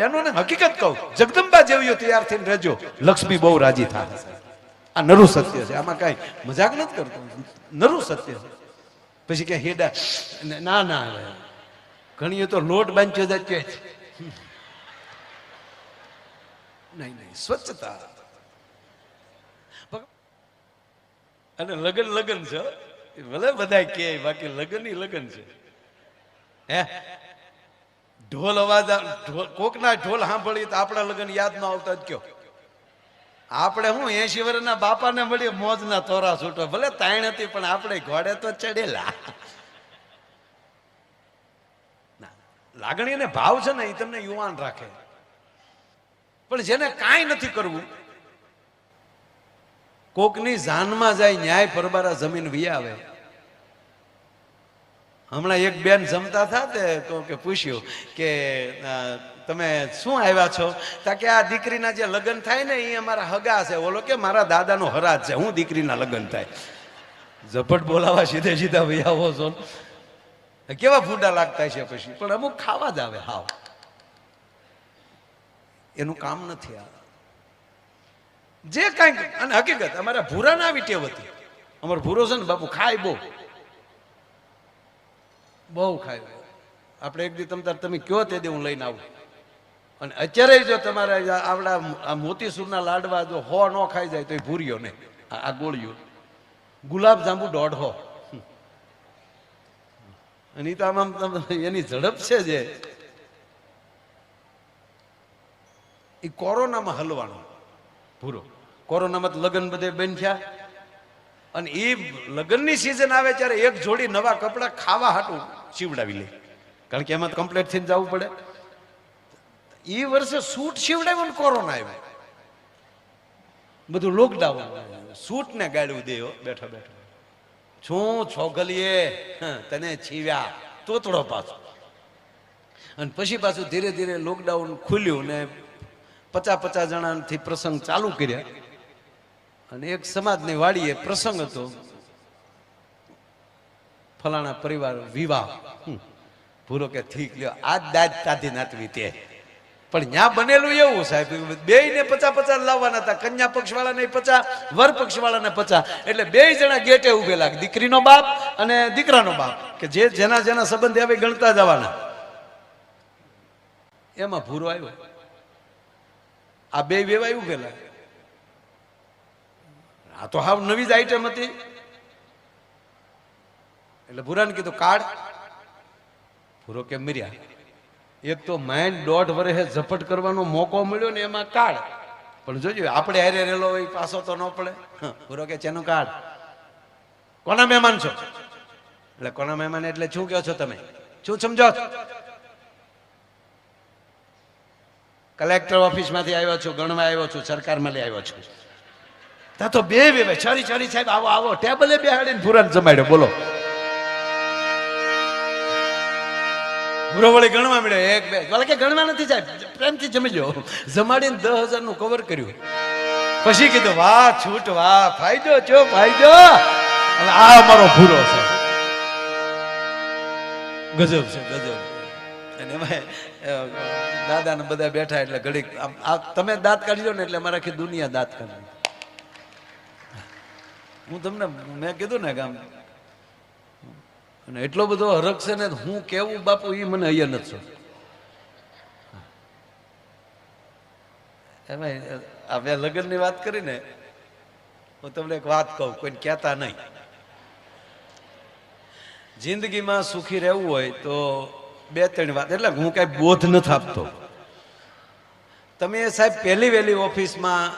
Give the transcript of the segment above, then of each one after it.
બેનોને હકીકત કહું જગદંબા જેવીઓ તૈયાર થઈને રહેજો. લક્ષ્મી બહુ રાજી થાય. આ નરુ સત્ય છે. આમાં કાંઈ મજાક નથી કરતો? નરુ સત્ય છે. પછી કે હેડા ના ના ઘણીએ તો લોટ બાંધ્યો જ કે નહીં નહીં સ્વચ્છતા. અને લગન લગન છે? ભલે બધા કે બાકી લગન લગન છે. હે? ઢોલ અવાજ કોકના ઢોલ સાંભળી તો આપણા લગન યાદ ન આવતા જ કયો. આપણે હું એસી વર્ષના બાપાને મળીએ, મોજના તોરા છૂટો. ભલે તાણ હતી, પણ આપણે ઘોડે તો ચડેલા. લાગણી અને ભાવ છે ને, એ તમને યુવાન રાખે. પણ જેને કાંઈ નથી કરવું, કોકની જાનમાં જાય ન્યાય પરબારા જમીન વી આવે હમણાં એક બેન જમતા હતા તે તો કે પૂછ્યું કે તમે શું આવ્યા છો? તા કે આ દીકરીના જે લગ્ન થાય ને એ અમારા હગા છે. ઓલો કે, મારા દાદાનો હરાજ છે. હું દીકરીના લગ્ન થાય. ઝપટ બોલાવા સીધે સીધા ભાઈ આવો છો. કેવા ફૂડા લાગતા છે પછી? પણ અમુક ખાવા જ આવે, હાવ. એનું કામ નથી આ. જે કાંઈક, અને હકીકત, અમારા ભૂરા ના આવી ટેવ હતી. અમારો ભૂરો છે ને, બાપુ, ખાય બહુ. બહુ ખાય. આપણે એક દી તમતાર તમે કયો તે દી હું લઈને આવું. અને અત્યારે જો તમારે આવડા મોતીસૂરના લાડવા જો હો ન ખાઈ જાય તો એ ભૂર્યો ને આ ગોળીઓ. ગુલાબ જાંબુ દોઢો અને ઈ તો આમ એની ઝડપ છે જે. એ કોરોનામાં હલવાનો. પૂરો કોરોનામાં લગ્ન બધે બેન થયા અને એ લગ્નની સિઝન આવે ત્યારે એક જોડી નવા કપડાં ખાવા હાટું. સીવડાવી લે. કારણ કે એમાં કમ્પ્લેટ થઈને જવું પડે. એ વર્ષે સૂટ સીવડાવ્યો ને કોરોના આવ્યો. બધું લોકડાઉન સૂટ ને ગાળ્યું દેવો બેઠો બેઠો. છું છોગલીએ તને છીવ્યા. તોતડો પાછો. અને પછી પાછું ધીરે ધીરે લોકડાઉન ખુલ્યું ને પચાસ પચાસ જણાથી પ્રસંગ ચાલુ કર્યા. અને એક સમાજની વાડીએ પ્રસંગ હતો. ફલાણા પરિવાર વિવાહ. ભૂરો કે ઠીક લ્યો. આજ દાદ કાઢી નાતવી તે. પણ ત્યાં બનેલું એવું સાહેબ બે ને પચાસ પચાસ લાવવાના હતા. કન્યા પક્ષ વાળાને પચાસ, વર પક્ષ વાળાને પચાસ. એટલે બે જણા ગેટે ઉભેલા. દીકરીનો બાપ અને દીકરાનો બાપ. કે જે જેના જેના સંબંધ આવે ગણતા જવાના. એમાં ભૂરો આવ્યો. આ બે વેવાય ઉભેલા. આ તો હાવ નવી જ આઈટમ હતી. એટલે ભૂરાને કીધું, કાઢ. ભૂરો કે મર્યા? એક તો માઇન્ડ દોઢ વર્ષે ઝપટ કરવાનો મોકો મળ્યો ને એમાં કાઢ. પણ જોજો, આપણે હારે રેલો હોય, પાછો તો ન પડે. ભૂરો કે ચેનો કાઢ. કોના મહેમાન છો? એટલે કોના મહેમાન એટલે શું કહો છો તમે? શું સમજો? કલેક્ટર ઓફિસમાંથી આવ્યો છું, ગણવા આવ્યો છું, સરકારમાં લઈ આવ્યો છું. ત્યાં તો બે બે છરી છરી સાહેબ, આવો આવો, ટેબલે બેહાડીને ભૂરાને જમાડ્યો, બોલો. વળી ગણવા મળ્યો એક, બે. બોલે કે ગણવા નથી સાહેબ પ્રેમથી જમી લો જમાડીને દસ હજારનું કવર કર્યું. પછી કીધું, વાહ, છૂટ, વાહ, ફાયદો છો ફાયદો. અને આ અમારો ભૂરો છે. ગજબ છે, ગજબ. અને એમાં દાદા ને બધા બેઠા એટલે ઘડીક તમે દાંત કાઢી લો ને એટલે અમારે આખી દુનિયા દાંત કાઢી હું તમને, મેં કીધું ને કે અને એટલો બધો હરખ છે ને, હું કેવું બાપુ એ મને અહીંયા નથી. એમાં આપણે લગ્નની વાત કરીને હું તમને એક વાત કહું, કોઈને કહેતા નહીં જિંદગીમાં સુખી રહેવું હોય તો બે, ત્રણ વાત, એટલે હું કાંઈ બોધ નથી આપતો તમે સાહેબ, પહેલી વહેલી ઓફિસમાં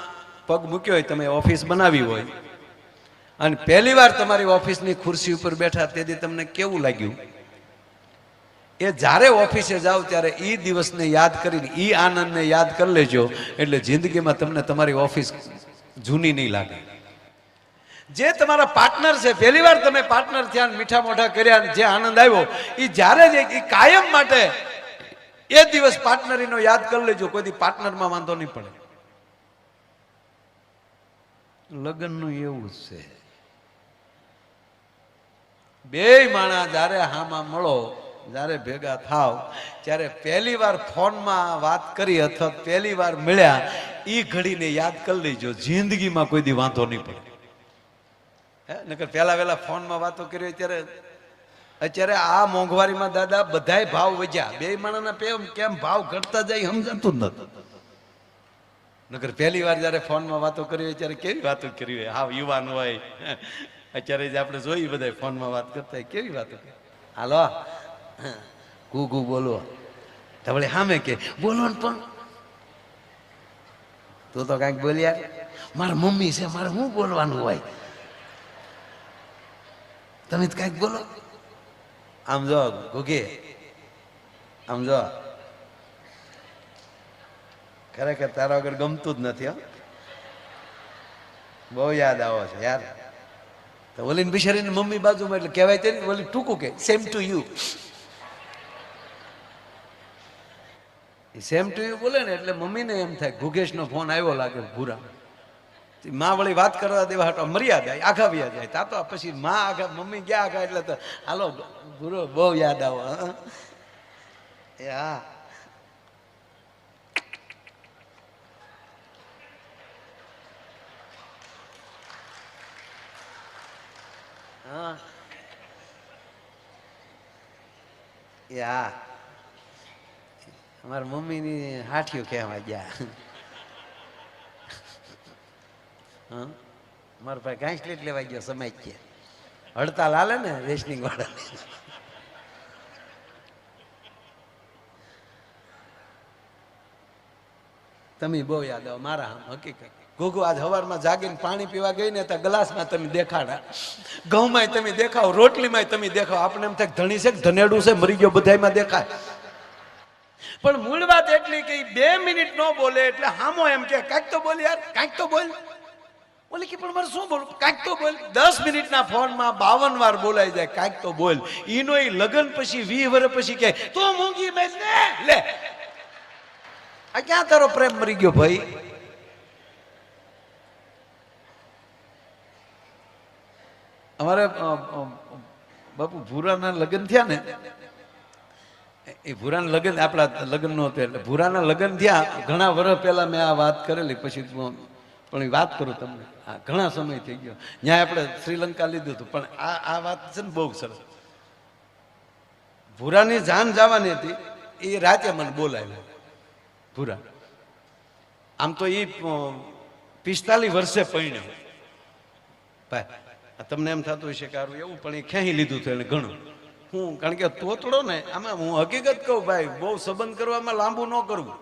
પગ મૂક્યો હોય, તમે ઓફિસ બનાવી હોય અને પહેલી વાર તમારી ઓફિસની ખુરશી ઉપર બેઠા તેથી તમને કેવું લાગ્યું? એ જ્યારે ઓફિસે જાઓ ત્યારે એ દિવસને યાદ કરીને એ આનંદને યાદ કરી લેજો, એટલે જિંદગીમાં તમને તમારી ઓફિસ જૂની નહીં લાગે. જે તમારા પાર્ટનર છે, પહેલી વાર તમે પાર્ટનર થયા મીઠા મોઢા કર્યા જે આનંદ આવ્યો એ જ્યારે એ કાયમ માટે એ દિવસ પાર્ટનરીનો યાદ કરી લેજો કોઈ પાર્ટનરમાં વાંધો નહીં પડે. લગ્નનું એવું છે. બે માણા જ્યારે હામાં મળો, જ્યારે ભેગા થાવ, ત્યારે પહેલી વાર ફોનમાં વાત કરી અથવા પહેલી વાર મળ્યા એ ઘડીને યાદ કરી લેજો, જિંદગીમાં કોઈ દી વાંધો નહીં પડે. હે, નકર પહેલા વહેલા ફોનમાં વાતો કરી ત્યારે, અત્યારે આ મોંઘવારીમાં દાદા બધાય ભાવ વધ્યા. બે માણાના પેમ કેમ ભાવ ઘટતા જાય સમજાતું જ નથી નકર પહેલી વાર જ્યારે ફોનમાં વાતો કરી હોય ત્યારે કેવી વાતો કરી હોય? હાવ યુવાન હોય. અત્યારે જે આપણે જોઈએ બધા ફોનમાં વાત કરતા હોય, કેવી વાતો હાલો. કુકુ બોલો. તો વળી સામે કે, બોલો ને પણ. તું તો કાંઈક બોલ્યા મારા મમ્મી છે, મારે શું બોલવાનું હોય? તમે તો કાંઈક બોલો. આમ જો ગુગી આમ જો. ખરેખર તારા વગર ગમતું જ નથી, હો. બહુ યાદ આવો છે, યાર. તો વલીન બિચારીને મમ્મી બાજુમાં એટલે કહેવાય તે ઓલી ટૂંકું કે same to you same to you બોલે ને એટલે મમ્મીને એમ થાય ગુગેશનો ફોન આવ્યો લાગે ભૂરા. માં વળી વાત કરવા દેવા હાટો મર્યા જાય આઘા વ્યા જાય. તા તો પછી માં આઘા, મમ્મી ગયા આઘા એટલે તો, હાલો ભૂરો, બહુ યાદ આવો? એ હા. હા. એ હા. અમારા મમ્મીની હાઠિયું કહેવા ગયા હા? મારા ભાઈ ઘાસ લેટ લેવા ગયો સમય કે હડતાલ હાલે ને રેશનિંગ વાળા તમે બહુ યાદ આવો, મારા હકીકત. ગોગો આજ સવારમાં જાગીને પાણી પીવા ગઈ ને તો ગ્લાસમાં તમે દેખાડા. ઘઉંમાં તમે દેખાવ રોટલીમાં તમે દેખાવ. આપણે એમ થાય ધણી છે ધનેડું છે, મરી ગયો, બધાયમાં દેખાય. પણ મૂળ વાત એટલી કે બે મિનિટ નો બોલે એટલે હામો એમ કે, કાંઈક તો બોલ યાર, કાંઈક તો બોલ. બોલે કે, પણ મારે શું બોલું? કાંઈક તો બોલ. દસ મિનિટના ફોનમાં બાવન વાર બોલાઈ જાય, કાંઈક તો બોલ. ઈનો એ લગ્ન પછી વી વર્ષ પછી કે, તું મૂંગી મેં લે. આ ક્યાં તારો પ્રેમ મરી ગયો ભાઈ? અમારે બાપુ ભૂરાના લગ્ન થયા ને, એ ભૂરાના લગ્ન, આપણા લગ્ન નહોતું એટલે ભૂરાના લગ્ન થયા. ઘણા વર્ષ પહેલા મેં આ વાત કરેલી, પછી પણ વાત કરું તમને. હા, ઘણા સમય થઈ ગયો. ત્યાં આપણે શ્રીલંકા લીધું હતું, પણ આ આ વાત છે ને બહુ સરસ. ભૂરાની જાન જવાની હતી, એ રાતે મને બોલાયેલા ભૂરા. આમ તો એ પિસ્તાલીસ વર્ષે પરણ્યો. ભાઈ તમને એમ થતું હશે કે હારું એવું પણ એ ક્યાંય લીધું હતું એને ઘણું? હું, કારણ કે તોતડો ને, આમાં હું હકીકત કહું ભાઈ, બહુ સંબંધ કરવામાં લાંબુ ન કરવું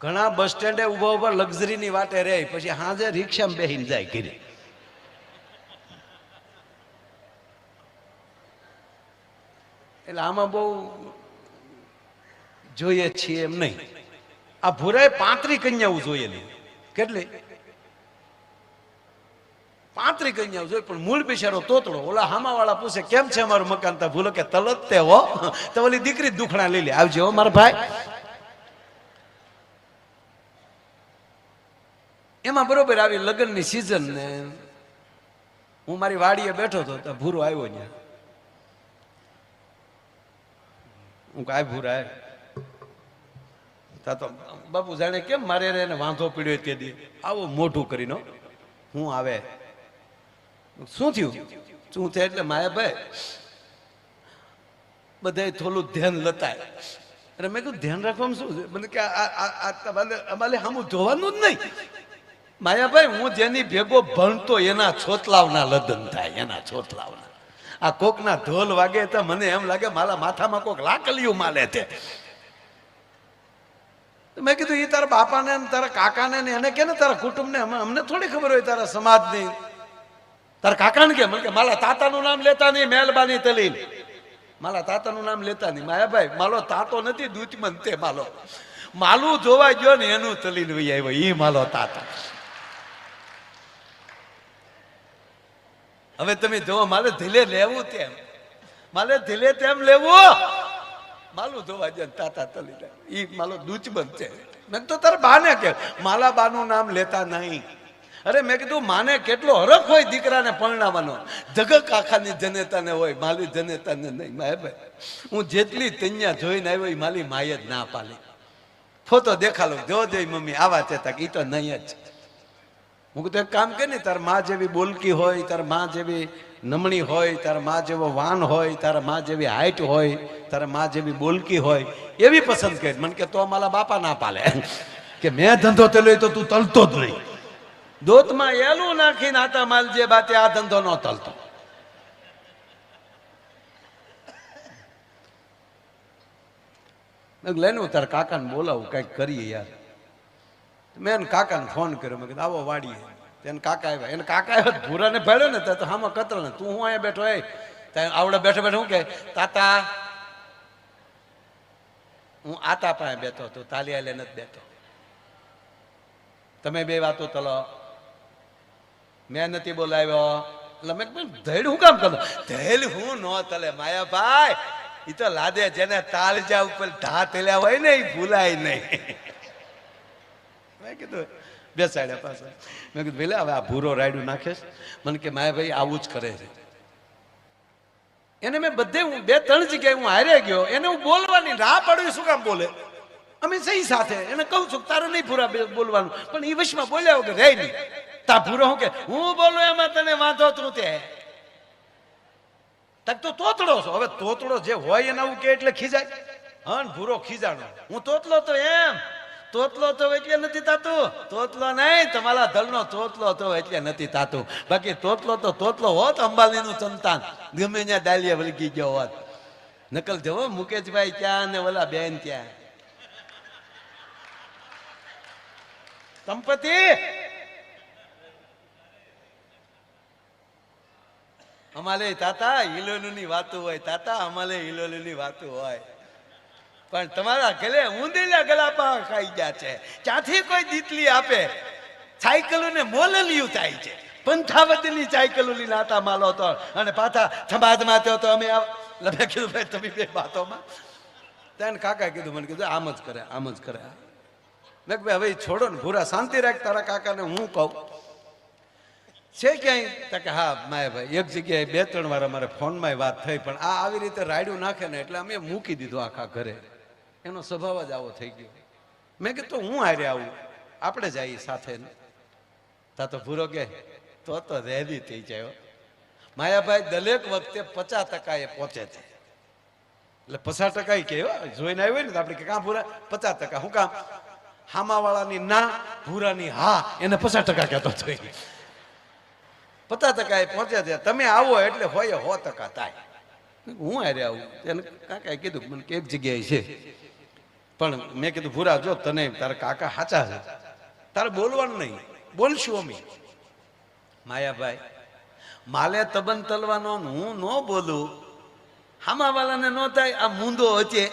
ઘણા બસ સ્ટેન્ડે ઊભા ઊભા લક્ઝરીની વાટે રહે, પછી હાજે રિક્ષામાં બેહીને જાય ઘરે. એટલે આમાં બહુ જોઈએ છીએ એમ નહીં. આ ભૂરાએ પાંત્રી કન્યાઓ જોયેલી કેટલી? પાંત્રી કન્યાઓ આવજો. પણ મૂળ બિચારો તોતડો. ઓલા હામાવાળા પૂછે, કેમ છે અમારું મકાન? તા ભૂલો કે તલત તે હો? તો ઓલી દીકરી દુખણા લઈ લે. આવજો હો, મારા ભાઈ. એમાં બરોબર આવી લગ્નની સિઝન ને હું મારી વાડીએ બેઠો હતો, તો ભૂરો આવ્યો ત્યાં. હું કાંઈ ભૂરા તા તો બાપુ જાણે કેમ મારે એને વાંધો પીડ્યો તે દી. આવો મોઢું કરીનો, હું આવે. શું થયું? શું થયા એટલે માયાભાઈ? બધાય થોડું ધ્યાન લતાય. અરે મેં કીધું, ધ્યાન રાખવામાં શું મને કે તમારે, અમારે સામું જોવાનું જ નહીં. માયાભાઈ, હું જેની ભેગો ભણતો એના છોતલાવના લગ્ન થાય, એના છોતલાવના. આ કોકના ઢોલ વાગે તો મને એમ લાગે મારા માથામાં કોક લાકલિયું માલે છે. મેં કીધું એ તારા બાપાને તારા કાકાને એને કે ને તારા કુટુંબને? અમને થોડી ખબર હોય તારા સમાજની. તારા કાકાને કે? કે, મારા તાતાનું નામ લેતા નહીં મહેરબાની તલી મારા તાતાનું નામ લેતા નહીં. માયાભાઈ માલો તાતો નથી દૂધમન તે માલો. માલું જોવા ગયો ને, એનું તલીન વહી આવ્યો. એ માલો તાતા. હવે તમે જોવો મારે ધીલે લેવું તેમ. મારે ધીલે તેમ લેવું. માલું જોવા જાય તાતા તલી એ માલો દૂચબંધ છે મેં તો તારા બાને કે, માલા બાનું નામ લેતા નહીં. અરે મેં કીધું, માને કેટલો હરખ હોય દીકરાને પરણાવવાનો? ધગક આખાની જનેતાને હોય, માલી જનેતાને નહીં. માય ભાઈ, હું જેટલી તૈયા જોઈને આવ્યો એ માલી માય જ ના પાલી ફોટો દેખાડો જો જોઈ મમ્મી, આવા ચેતા એ તો નહીં જ. હું કીધું, એક કામ કે ને, તારમાં જેવી બોલકી હોય, તારમાં જેવી નમણી હોય, તારમાં જેવો વાન હોય, તારા માં જેવી હાઈટ હોય, તારમાં જેવી બોલકી હોય, એવી પસંદ કરી. મને કે, તો મારા બાપા ના પાલે. કે, મેં ધંધો તેલો તો તું તલતો જ નહીં. દોતમાં એલું નાખીને આતા માલ જે બાતે આ ધંધો ન તલતો હું તારા કાકાને બોલાવું, કંઈક કરીએ યાર. મેં એને કાકાને ફોન કર્યો, મેં આવો વાડીએ. એને કાકા આવ્યા. એને કાકા આવ્યા ભૂરાને ભેળ્યો ને તો હામાં કતરો ને, તું હું અહીંયા બેઠો? એ આવડે બેઠો બેઠો શું કે, તાતા, હું આતા પાસે બેઠો હતો તાલિયા લઈને જ બેઠો. તમે બે વાતો તલો મેં નથી બોલાવ્યો. એટલે મેં ધૈડ હું કામ કરો ધૈડ હું નો તલે, માયાભાઈ. એ તો લાદે જેને તાળજા ઉપર ધા તેલ્યા હોય ને એ નહીં. મેં કીધું, બેસાડ્યા પાસે મેં કીધું, ભલે, હવે આ ભૂરો રાયડું નાખેશ. મને કે, માયાભાઈ, આવું જ કરે છે. એને મેં બધે હું, બે, ત્રણ જગ્યાએ હું હારે ગયો. એને હું બોલવાની રાહ પાડું શું કામ બોલે? અમે સહી સાથે. એને કહું છું તારે નહીં પૂરા બોલવાનું. પણ એ વશમાં બોલ્યા વગર રહે નહીં. તા ભૂરો કે, હું બોલું એમાં તને વાંધો તું તે. તક તો તોતડો છો. હવે તોતડો જે હોય એના કે એટલે ખીજાય. હન ભૂરો ખીજાણો. હું તોતલો તો એમ. તોતલો તો એટલે નથી તાતું. તોતલો નહીં, તમારા દલનો તોતલો તો એટલે નથી તાતું. બાકી તોતલો તો તોતલો હોત અંબાલીનું સંતાન. ગમે ત્યાં દાલીએ વળગી ગયો હોત. નકલ જવો, મુકેશભાઈ ત્યાં ને ઓલા બેન ક્યાં સંપત્તિ? અમારે તાતા હિલોલુની વાતો હોય, તાતા અમારે હિલોલુની વાતો હોય. પણ તમારા ગલે ઊંધેલા ગલાપા ખાઈ ગયા છે. ક્યાંથી કોઈ દીતલી આપે? સાયકલો ને મોલલિયું થાય છે. પંથાવતીની સાયકલો નાતા માલો તો અને પાછા સમાજમાં થયો તો અમે એટલે કીધું, ભાઈ, તમે બે વાતોમાં. તેને કાકા કીધું, મને કીધું, આમ જ કરે, આમ જ કરે. મેં ભાઈ હવે છોડો ને, ભૂરા શાંતિ રાખ તારા કાકાને, હું કહું. છે ક્યાંય? તો કે હા માય ભાઈ એક જગ્યાએ બે ત્રણ વાર અમારે ફોનમાં વાત થઈ પણ આ આવી રીતે રાયડું નાખે ને એટલે અમે મૂકી દીધું આખા ઘરે. એનો સ્વભાવ જ આવો થઈ ગયો. મેં કીધું હું હારે આવું? આપણે જઈએ સાથે. તા તો ભૂરો કે તો તો રેડી થઈ જાય માયાભાઈ દરેક વખતે પચાસ ટકા એ પહોંચે છે. એટલે પચાસ ટકા કે હો, જોઈને આવ્યો ને તો આપણે કે કાં ભૂરા? પચાસ ટકા હું કામ? હામાવાળાની ના ભૂરાની હા એને પચાસ ટકા કહેતો થઈ પચાસ ટકા એ પહોંચ્યા છે તમે આવો એટલે હોય સો ટકા થાય. હું હારે આવું. એને કાકાએ કીધું મને એક જગ્યાએ છે. પણ મેં કીધું, ભૂરા, જો તને તારા કાકા સાચા છે. તારે બોલવાનું નહીં. બોલશું અમે. માયાભાઈ, માલે તબન તલવાનો હું ન બોલું. હામાવાલાને ન થાય, આ મૂંદો હચે.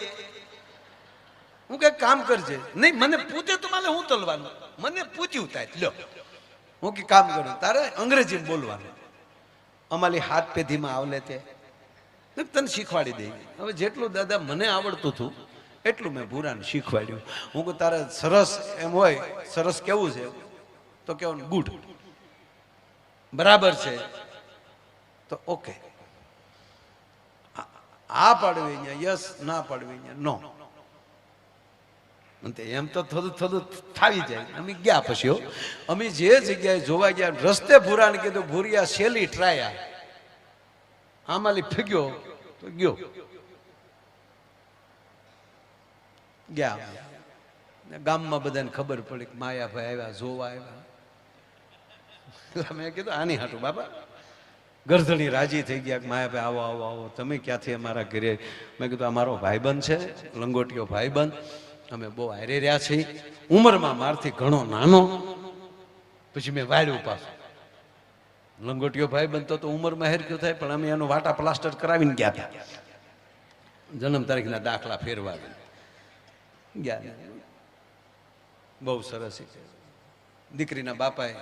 હું કઈ કામ કરજે. નહીં, મને પૂછે તો મારે હું તલવાનું. મને પૂછ્યું થાય. લ્યો. હું કે કામ કરું, તારે અંગ્રેજીમાં બોલવાનું. અમારી હાથ પેઢીમાં આવલે તે. તને શીખવાડી દઈ. હવે જેટલું દાદા મને આવડતું હતું, એટલું મેં ભૂરાને શીખવાડ્યું. હું કહું, તારે સરસ એમ હોય, સરસ કેવું છે? તો કેવું ગુડ. બરાબર છે. તો ઓકે. આ પાડવી યસ ના પાડવી નો એમ તો થોડું થોડું થાવી જાય. અમે ગયા પછી અમે જે જગ્યાએ જોવા ગયા, રસ્તે ભૂરાને કીધું, ભૂરિયા શેલી ટ્રાયા આમાલી ફગ્યો તો ગયો. ગયા. ગામમાં બધાને ખબર પડી કે માયાભાઈ આવ્યા, જોવા આવ્યા. મેં કીધું, આની હાટું બાબા ગરધણી રાજી થઈ ગયા કે માયાભાઈ, આવો આવો આવો. તમે ક્યાંથી અમારા ઘરે? મેં કીધું, અમારો ભાઈબંધ છે લંગોટીઓ ભાઈબંધ. અમે બહુ હારે રહ્યા છીએ. ઉંમરમાં મારથી ઘણો નાનો. પછી મેં વાળ્યું પાછું. લંગોટીયો ભાઈ તો તો ઉંમરમાં હેરક્યો થાય, પણ અમે એનો વાટા પ્લાસ્ટર કરાવીને ગયા હતા. જન્મ તારીખના દાખલા ફેરવા ગયા બહુ સરસ દીકરીના બાપાએ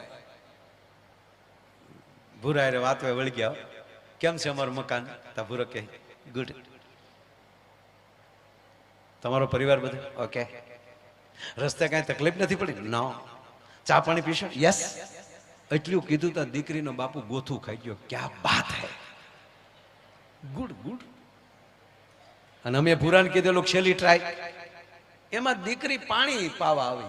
ભૂરા હારે વાતવે વળગ્યા ગયા કેમ છે અમારું મકાન? તા ભૂરો કે ગુડ. તમારો પરિવાર બધો? ઓકે. રસ્તે કાંઈ તકલીફ નથી પડી? ન. ચા પાણી પીશો? યસ. એટલું કીધું તો દીકરીનો બાપુ ગોથું ખાઈ ગયો. ક્યાં બાત હે? Good good. અને અમે ભૂરાને કીધેલું છેલ્લી ટ્રાય એમાં દીકરી પાણી પાવા આવી.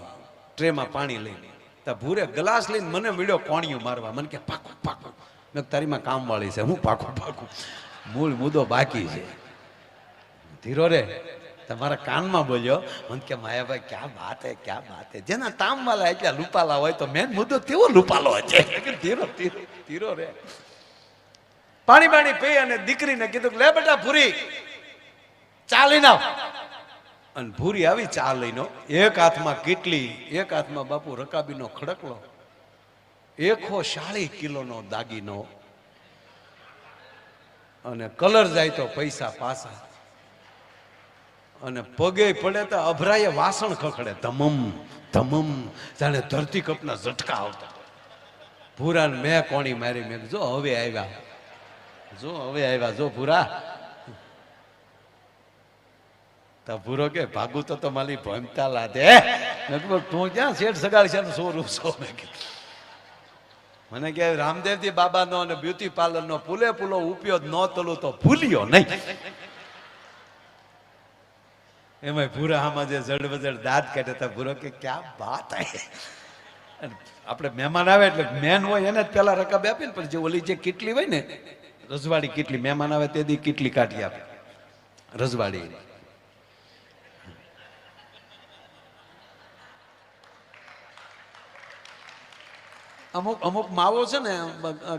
ટ્રેમાં પાણી લઈને. તો ભૂરે ગ્લાસ લઈને મને મળ્યો કોણિયું મારવા. મને કે પાકું પાકું. મેં તારીમાં કામ વાળી છે. હું પાકું પાકું. મૂળ મુદ્દો બાકી છે. ધીરો રે. તમારા કાનમાં બોલ્યો? મને કે માયાભાઈ ક્યાં વાત હે ક્યાં વાત હે? જેના તામ વાળા એટલા લુપાલા હોય તો મેન મુદ્દો તેવો લુપાલો છે? ધીરો ધીરો ધીરો રે. પાણી પાણી પી અને દીકરીને કીધું લે બેટા ભૂરી ચા લઈને આવ. અને ભૂરી આવી ચા લઈને એક હાથમાં કેટલી એક હાથમાં બાપુ રકાબીનો ખડકલો એકો શાળી કિલોનો દાગીનો. અને કલર જાય તો પૈસા પાસા અને પગે પડે તો અભરાએ વાસણ ખખડે. ધમમ ધમમ. જાણે ધરતી કપના ઝટકા આવતા. ભૂરાને મેં કોણી મારી. મેં જો હવે આવ્યા. જો હવે આવ્યા, જો ભૂરા. તો ભૂરો કે, ભાગુ તો મારી ભમતા લાદે. લગભગ તું ક્યાં શેઠ સગાડ છે સો રૂસો? મેં કીધું. મને કે, રામદેવજી બાબાનો અને બ્યુટી પાર્લરનો પૂલે પૂલો ઉપયોગ ન તલું તો ભૂલ્યો નહીં. એમાં ભૂરા આમાં જે જડ બજડ દાંત કાઢે તો ભૂરો કે ક્યાં વાત આપણે મહેમાન આવે એટલે મેન હોય એને જ પેલા રકબ આપી ને પણ જે ઓલી જે કેટલી હોય ને, રજવાડી કેટલી, મહેમાન આવે તે દી કેટલી કાઢી આપે. રજવાડી. અમુક અમુક માવો છે ને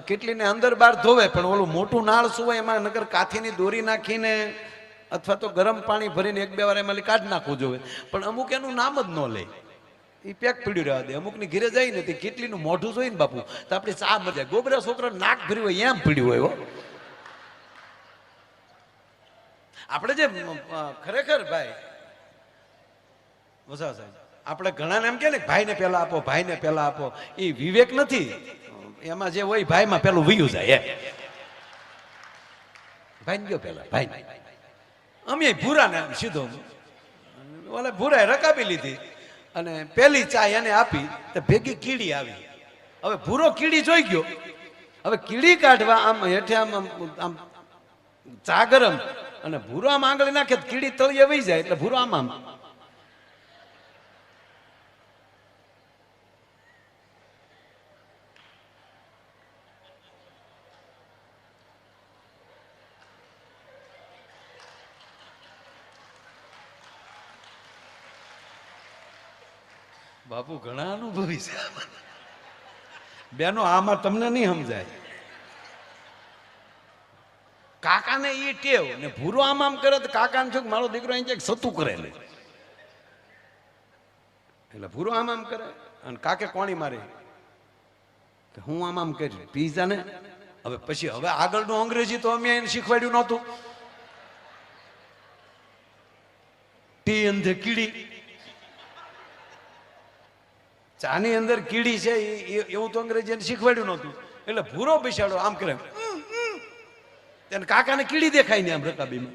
કેટલીને અંદર બહાર ધોવે, પણ ઓલું મોટું નાળ શું હોય એમાં નગર કાથીની દોરી નાખીને અથવા તો ગરમ પાણી ભરીને એક બે વાર એમાં કાઢી નાખવું જોઈએ. પણ અમુક એનું નામ જ ન લે. એ પેક પીડ્યું રહેવા દે. અમુકની ઘરે જાય ને તે કેટલીનું મોઢું જોઈ ને બાપુ. તો આપણે ચા મજા. ગોબરા છોકરા નાક ભર્યું હોય, એમ પીડ્યું હોય આપણે જે ખરેખર ભાઈ વસા સાહેબ, આપણે ઘણાને એમ કે ને ભાઈને પહેલા આપો, ભાઈને પહેલા આપો. એ વિવેક નથી. એમાં જે હોય ભાઈમાં પેલું વયું જાય ભાઈ ગયો પહેલા ભાઈ અમે ભૂરા ને સીધો. ઓલે ભૂરાએ રકાબી લીધી અને પેલી ચા એને આપી તો ભેગી કીડી આવી. હવે ભૂરો કીડી જોઈ ગયો. હવે કીડી કાઢવા આમ હેઠે આમ આમ ચા ગરમ અને ભૂરો આમ આંગળી નાખે કીડી તળિયે વહી જાય એટલે ભૂરો આમ આમ બાપુ ઘણા અનુભવી છે. બેનો, આમાં તમને નહીં સમજાય. કાકાને એ ટેવ, ને ભૂરો આમ આમ કરે તો કાકાને શું મારો દીકરો અહીં ક્યાંક સતું કરે લે. એટલે ભૂરો આમ આમ કરે, અને કાકે કોણી મારે. કે હું આમ આમ કરી પીઝા ને હવે પછી, હવે આગળનું અંગ્રેજી તો અમે એને શીખવાડ્યું નહોતું. ટી અંધે કીડી. ચાની અંદર કીડી છે એવું તો અંગ્રેજી શીખવાડ્યું નહોતું. એટલે ભૂરો બેસાડો, આમ કરે. તેને કાકાને કીડી દેખાય ને આમ રકાબીમાં.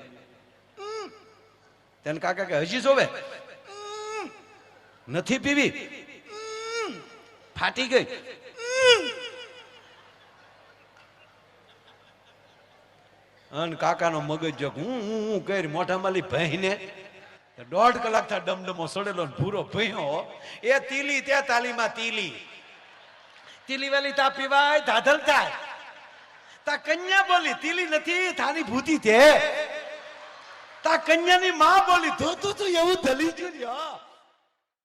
તેને કાકા કે હજી જોવે નથી પીવી? ફાટી ગઈ. અને કાકાનો મગજ જો હું હું કરી મોઢામાં માલી ભહીને દોઢ કલાક થા ડમડમો સડેલો ભૂરો ભયો એ તીલી તે તાલીમાં તીલી. તીલી વાલી તા પીવાય, ધાધલ થાય. તા કન્યા બોલી, તીલી નથી, થાની ભૂતી તે તા કન્યાની માં બોલી ધોતું તું એવું ધલી ગયું